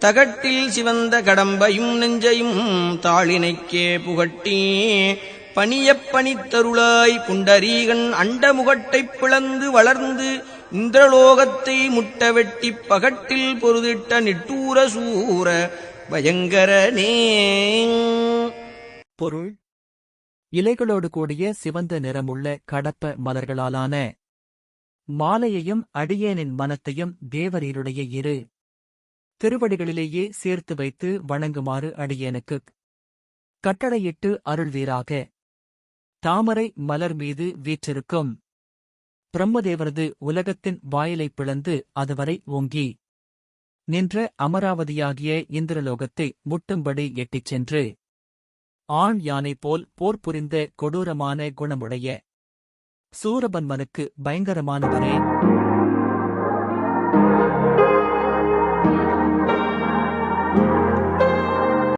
தகட்டில் சிவந்த கடம்பையும் நெஞ்சையும் தாளினைக்கே புகட்டி பணியப் பணித்தருளாய் புண்டரீகன் அண்டமுகட்டைப் பிளந்து வளர்ந்து இந்திரலோகத்தை முட்ட வெட்டிப் பகட்டில் பொருதிட்ட நிட்டூர சூர பயங்கரனே பொருள். இலைகளோடு கூடிய சிவந்த நிறமுள்ள கடப்ப மலர்களாலான மாலையையும் அடியேனின் மனத்தையும் தேவரீருடைய இரு திருவடிகளிலேயே சேர்த்து வைத்து வணங்குமாறு அடியேனுக்கு கட்டளையிட்டு அருள்வீராக. தாமரை மலர் மீது வீற்றிருக்கும். பிரம்மதேவரது உலகத்தின் வாயிலை பிளந்து அதுவரை ஓங்கி. நின்ற அமராவதியாகிய இந்திரலோகத்தை முட்டும்படி எட்டிச் சென்று. ஆண் யானை போல் போர் புரிந்த கொடூரமான குணமுடைய. சூரபன்மனுக்கு பயங்கரமானவரே